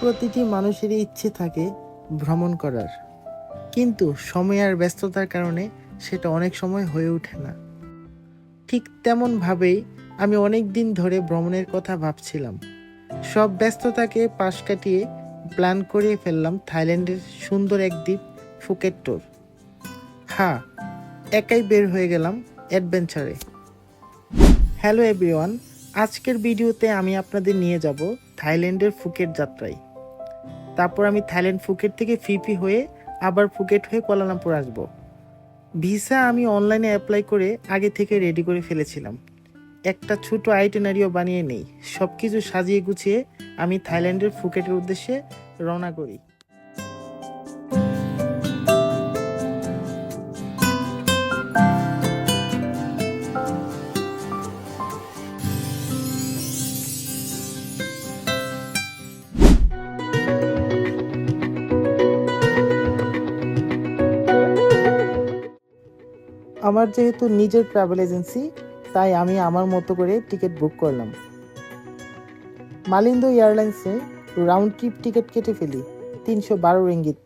প্রতিটি মানুষেরই ইচ্ছে থাকে ভ্রমণ করার। কিন্তু সময় আর ব্যস্ততার কারণে সেটা অনেক সময় হয়ে ওঠে না। ঠিক তেমনভাবেই আমি অনেক দিন ধরে ভ্রমণের কথা ভাবছিলাম। সব ব্যস্ততাকে পাশ কাটিয়ে প্ল্যান করে ফেললাম থাইল্যান্ডের সুন্দর এক দ্বীপ, ফুকেট হ্যাঁ একাই বের হয়ে গেলাম অ্যাডভেঞ্চারে। হ্যালো এভরিওয়ান, আজকের ভিডিওতে আমি আপনাদের নিয়ে যাব থাইল্যান্ডের ফুকেট যাত্রায়। তারপর আমি থাইল্যান্ড ফুকেট থেকে ফিপি হয়ে আবার ফুকেট হয়ে কোয়ালালামপুর আসব। ভিসা আমি অনলাইনে অ্যাপ্লাই করে আগে থেকে রেডি করে ফেলেছিলাম। একটা ছোট আইটেনারিও বানিয়ে নেই। সব কিছু সাজিয়ে গুছিয়ে আমি থাইল্যান্ডের ফুকেটের উদ্দেশ্যে রওনা করি। আমার যেহেতু নিজের ট্রাভেল এজেন্সি তাই আমি আমার মতো করে টিকিট বুক করলাম। মালিন্দ এয়ারলাইন্সে রাউন্ড ট্রিপ টিকিট কেটে ফেলি, তিনশো বারো রিঙ্গিত।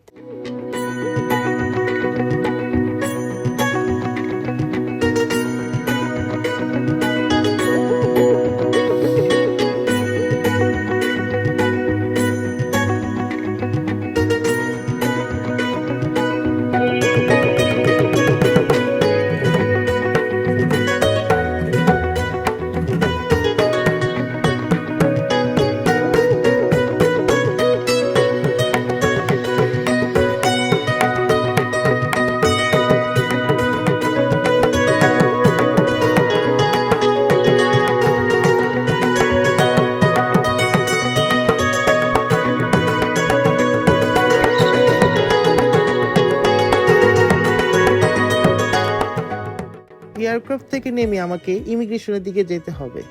এয়ারক্রাফট থেকে নেমে আমাকে ইমিগ্রেশনের দিকে যেতে হবে।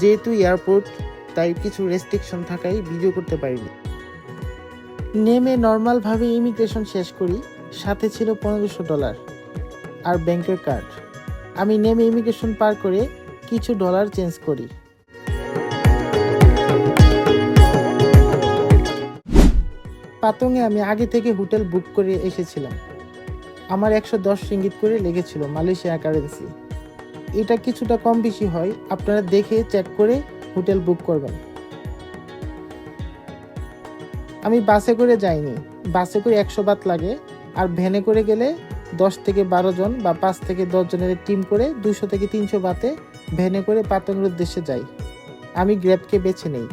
যেহেতু এয়ারপোর্ট তাই কিছু রেস্ট্রিকশন থাকায় ভিডিও করতে পারিনি। নেমে নর্মালভাবে ইমিগ্রেশন শেষ করি, সাথে ছিল পনেরোশো ডলার আর ব্যাংকের কার্ড আমি নেমে ইমিগ্রেশন পার করে কিছু ডলার চেঞ্জ করি। পাতংয়ে আমি আগে থেকে হোটেল বুক করে এসেছিলাম। আমার একশো দশ রিঙ্গিত করে লেগেছিল মালয়েশিয়া কারেন্সি। এটা কিছুটা কম বেশি হয়, আপনারা দেখে চেক করে হোটেল বুক করবেন। আমি বাসে করে যাইনি, বাসে করে একশো বাত লাগে, আর ভ্যানে করে গেলে দশ থেকে বারো জন বা পাঁচ থেকে দশ জনের টিম করে দুশো থেকে তিনশো বাতে ভ্যানে করে পাতঙ্গের উদ্দেশ্যে যাই। আমি গ্র্যাবকে বেছে নেই।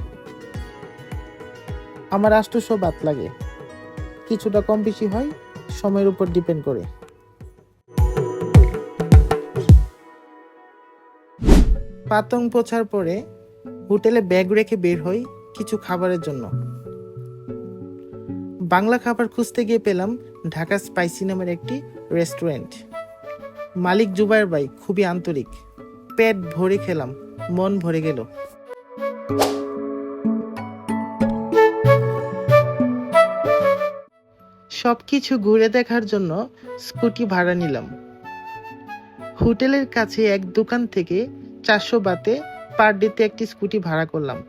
আমার আষ্টশো বাত লাগে। কিছুটা কম বেশি হয় সময়ের উপর ডিপেন্ড করে। পাতং পোছার পরে হোটেলে ব্যাগ রেখে বের হই কিছু খাবারের জন্য। বাংলা খাবার খুঁজতে গিয়ে পেলাম ঢাকা স্পাইসি নামের একটি রেস্টুরেন্ট। মালিক জুবাইর ভাই, খুবই আন্তরিক। পেট ভরে খেলাম, মন ভরে গেল। সবকিছু ঘুরে দেখার জন্য স্কুটি ভাড়া নিলাম। হোটেলের কাছে এক দোকান থেকে চারশো বাতে পার ডেতে একটি স্কুটি ভাড়া করলাম।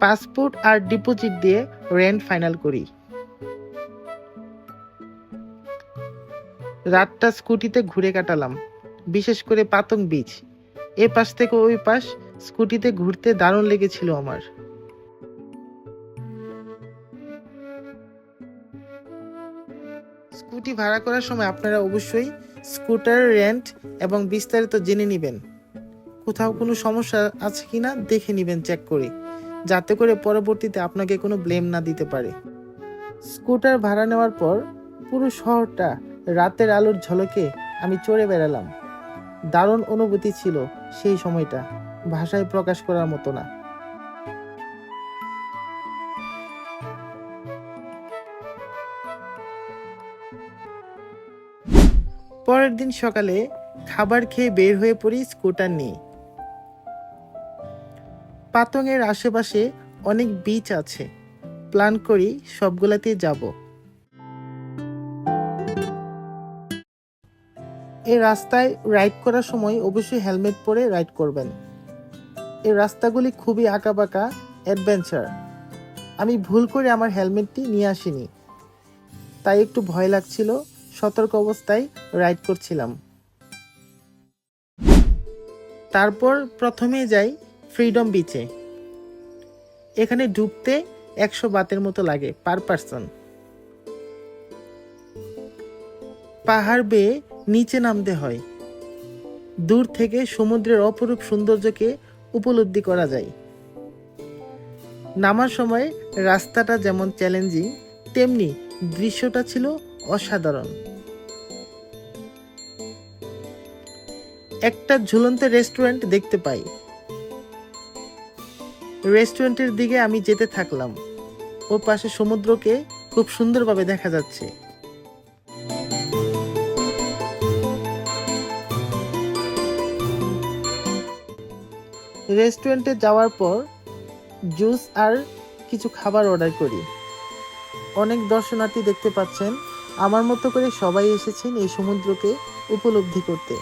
পাসপোর্ট আর ডিপোজিট দিয়ে রেন্ট ফাইনাল করি। রাতটা স্কুটিতে ঘুরে কাটালাম, বিশেষ করে পাতং বিচ এ পাশ থেকে ওই পাশ স্কুটিতে ঘুরতে দারুণ লেগেছিল আমার। স্কুটি ভাড়া করার সময় আপনারা অবশ্যই স্কুটার, রেন্ট এবং বিস্তারিত জেনে নেবেন। কোথাও কোনো সমস্যা আছে কি না দেখে নেবেন, চেক করে। যাতে করে পরবর্তীতে আপনাকে কোনো ব্লেম না দিতে পারে। স্কুটার ভাড়া নেওয়ার পর পুরো শহরটা রাতের আলোর ঝলকে আমি চড়ে বেড়ালাম। দারুণ অনুভূতি ছিল সেই সময়টা, ভাষায় প্রকাশ করার মতো না। পরের দিন সকালে খাবার খেয়ে বের হয়ে পড়ি স্কুটার নিয়ে। পাতংয়ের আশেপাশে অনেক বিচ আছে। প্ল্যান করি সবগুলাতেই যাব। এই রাস্তায় রাইড করার সময় অবশ্যই হেলমেট পরে রাইড করবেন। এই রাস্তাগুলি খুবই আঁকাবাঁকা অ্যাডভেঞ্চার আমি ভুল করে আমার হেলমেটটি নিয়ে আসিনি। তাই একটু ভয় লাগছিল। সতর্ক অবস্থায় রাইড করছিলাম। তারপর প্রথমে যাই ফ্রিডম বিচে এখানে ঢুকতে একশো বাতের মতো লাগে পার পার্সন পাহাড় বেয়ে নিচে নামতে হয়। দূর থেকে সমুদ্রের অপরূপ সৌন্দর্যকে উপলব্ধি করা যায়। নামার সময় রাস্তাটা যেমন চ্যালেঞ্জিং তেমনি দৃশ্যটা ছিল অসাধারণ। একটা ঝুলন্ত রেস্টুরেন্ট দেখতে পাই। রেস্টুরেন্টের দিকে আমি যেতে থাকলাম। ও পাশে সমুদ্রকে খুব সুন্দরভাবে দেখা যাচ্ছে। রেস্টুরেন্টে যাওয়ার পর জুস আর কিছু খাবার অর্ডার করি। অনেক দর্শনার্থী দেখতে পাচ্ছেন। আমার মতো করে সবাই এসেছেন এই সমুদ্রকে উপলব্ধি করতে।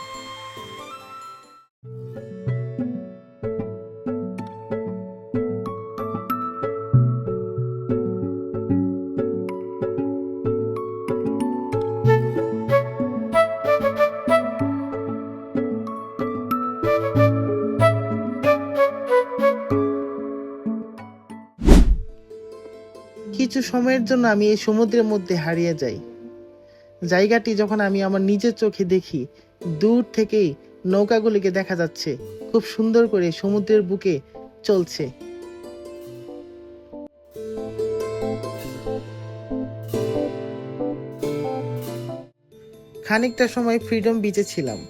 কিছু সময়ের জন্য আমি এই সমুদ্রের মধ্যে হারিয়ে যাই। জায়গাটি যখন আমি আমার নিজের চোখে দেখি, দূর থেকেই নৌকাগুলিকে দেখা যাচ্ছে। খুব সুন্দর করে সমুদ্রের বুকে চলছে। খানিকটা সময় ফ্রিডম বিচে ছিলাম।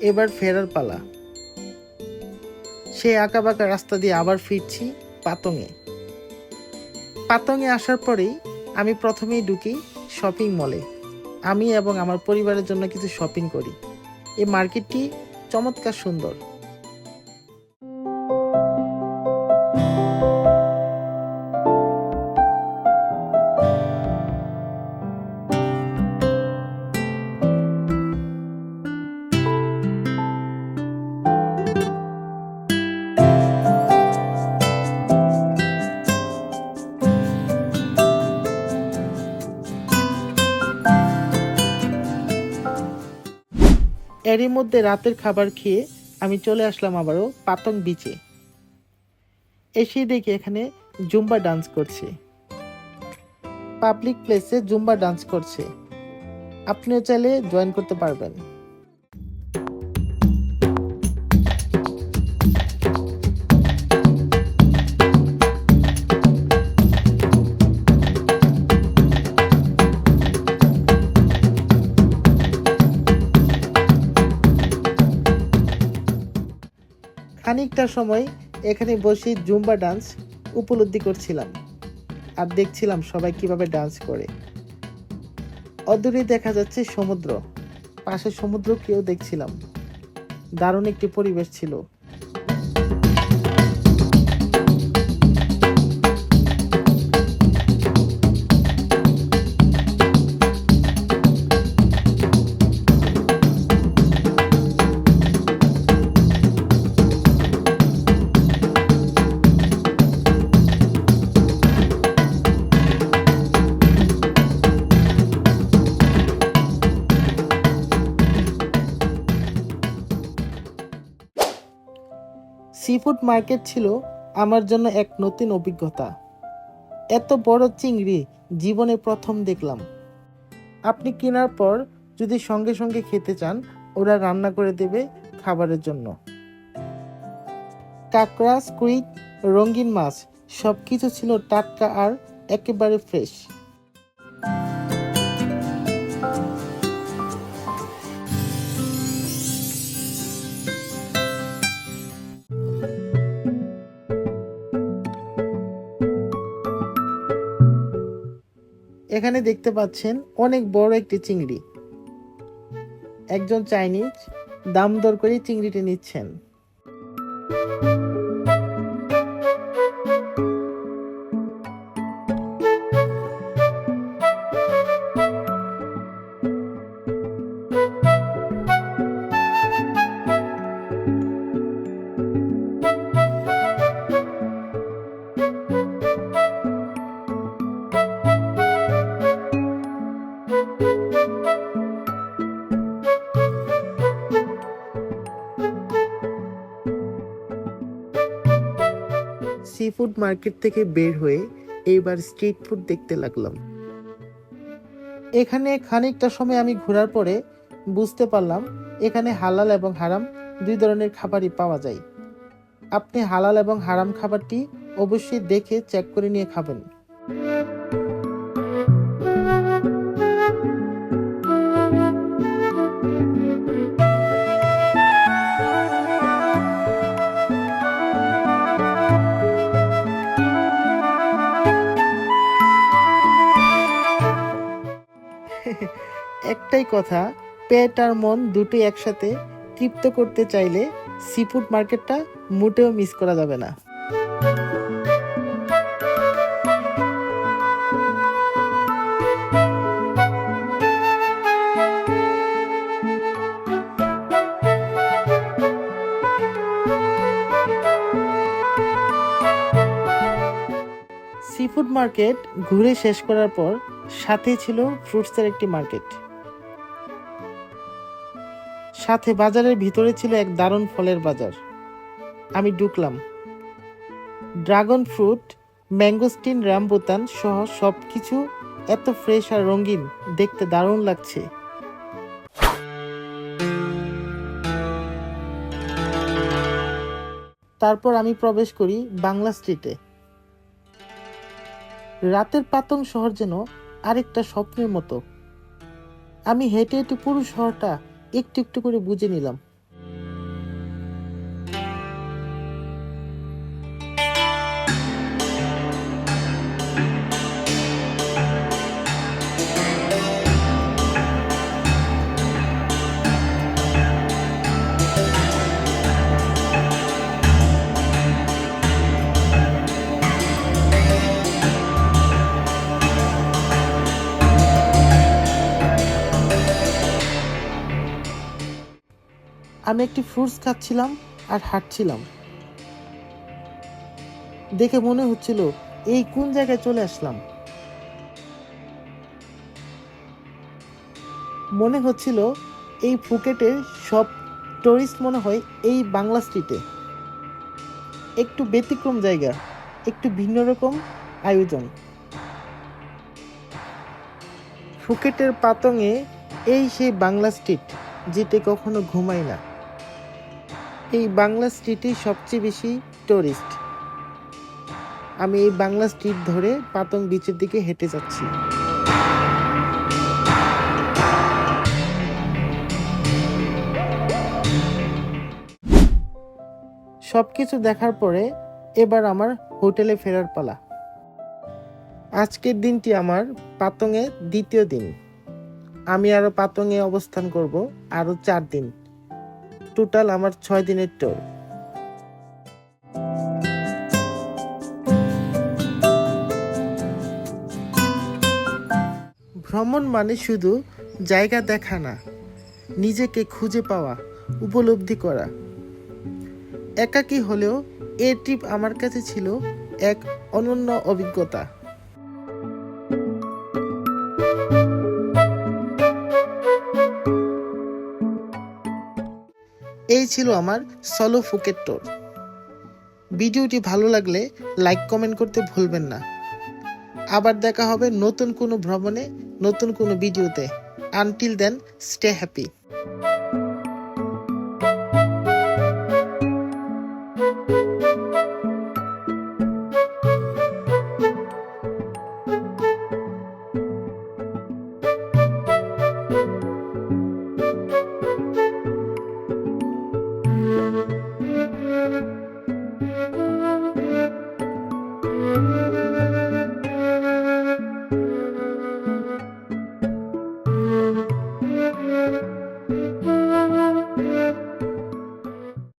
এবার ফেরার পালা। সেই আঁকাবাঁকা রাস্তা দিয়ে আবার ফিরছি পাতঙে পাতঙে আসার পরেই আমি প্রথমেই ঢুকি শপিং মলে। আমি এবং আমার পরিবারের জন্য কিছু শপিং করি। এই মার্কেটটি চমৎকার সুন্দর। এরই মধ্যে রাতের খাবার খেয়ে আমি চলে আসলাম আবারও পাতং বিচে এসে দেখি এখানে জুম্বা ডান্স করছে। পাবলিক প্লেসে জুম্বা ডান্স করছে। আপনিও চাইলে জয়েন করতে পারবেন। খানিকটা সময় এখানে বসে জুম্বা ডান্স উপলব্ধি করছিলাম। আর দেখছিলাম সবাই কীভাবে ডান্স করে। অদূরে দেখা যাচ্ছে সমুদ্র। পাশে সমুদ্রকেও দেখছিলাম। দারুণ একটি পরিবেশ ছিল। সিফুড মার্কেট ছিল আমার জন্য এক নতুন অভিজ্ঞতা। এত বড় চিংড়ি জীবনে প্রথম দেখলাম। আপনি কেনার পর যদি সঙ্গে সঙ্গে খেতে চান, ওরা রান্না করে দেবে খাবারের জন্য। কাঁকড়া, স্কুইড, রঙিন মাছ সব কিছু ছিল টাটকা আর একেবারে ফ্রেশ। এখানে দেখতে পাচ্ছেন অনেক বড় একটি চিংড়ি। একজন চাইনিজ দাম দর করে চিংড়িটি নিচ্ছেন। সি ফুড মার্কেট থেকে বের হয়ে এইবার স্ট্রিট ফুড দেখতে লাগলাম। এখানে খানিকটা সময় আমি ঘোরার পরে বুঝতে পারলাম, এখানে হালাল এবং হারাম দুই ধরনের খাবারই পাওয়া যায়। আপনি হালাল এবং হারাম খাবারটি অবশ্যই দেখে চেক করে নিয়ে খাবেন। কথা, পেট আর মন দুটোই একসাথে তৃপ্ত করতে চাইলে সিফুড মার্কেটটা মোটেও মিস করা যাবে না। সিফুড মার্কেট ঘুরে শেষ করার পর সাথেই ছিল ফ্রুটসের একটি মার্কেট সাথে বাজারের ভিতরে ছিল এক দারুণ ফলের বাজার। আমি ঢুকলাম। ড্রাগন ফ্রুট, ম্যাঙ্গোস্টিন, রামবুতান সহ সব কিছু এত ফ্রেশ আর রঙিন, দেখতে দারুণ লাগছে। তারপর আমি প্রবেশ করি বাংলা স্ট্রিটে। রাতের পাতং শহর যেন আরেকটা স্বপ্নের মতো। আমি হেঁটে হেঁটে পুরো শহরটা একটু একটু করে বুঝে নিলাম। আমি একটি ফ্রুটস খাচ্ছিলাম আর হাঁটছিলাম। দেখে মনে হচ্ছিল, এই কোন জায়গায় চলে আসলাম? মনে হচ্ছিল, এই ফুকেটের সব টুরিস্ট মনে হয় এই বাংলা স্ট্রিটে একটু ব্যতিক্রম জায়গা, একটু ভিন্ন রকম আয়োজন। ফুকেটের পাতঙে এই সেই বাংলা স্ট্রিট যেটা কখনো ঘুমায় না। এই বাংলা স্ট্রিটই সবচেয়ে বেশি টুরিস্ট আমি এই বাংলা স্ট্রিট ধরে পাতং বিচের দিকে হেঁটে যাচ্ছি। সব কিছু দেখার পরে এবার আমার হোটেলে ফেরার পালা। আজকের দিনটি আমার পাতংয়ে দ্বিতীয় দিন। আমি আরও পাতংয়ে অবস্থান করব আরও চার দিন। টোটাল আমার ছয় দিনের ট্যুর ভ্রমণ মানে শুধু জায়গা দেখা না, নিজেকে খুঁজে পাওয়া, উপলব্ধি করা। একাকী হলেও এ ট্রিপ আমার কাছে ছিল এক অনন্য অভিজ্ঞতা। এই ছিল আমার সলো ফুকেট টোর ভিডিওটি ভালো লাগলে লাইক কমেন্ট করতে ভুলবেন না। আবার দেখা হবে নতুন কোনো ভ্রমণে, নতুন কোনো ভিডিওতে। Until then stay happy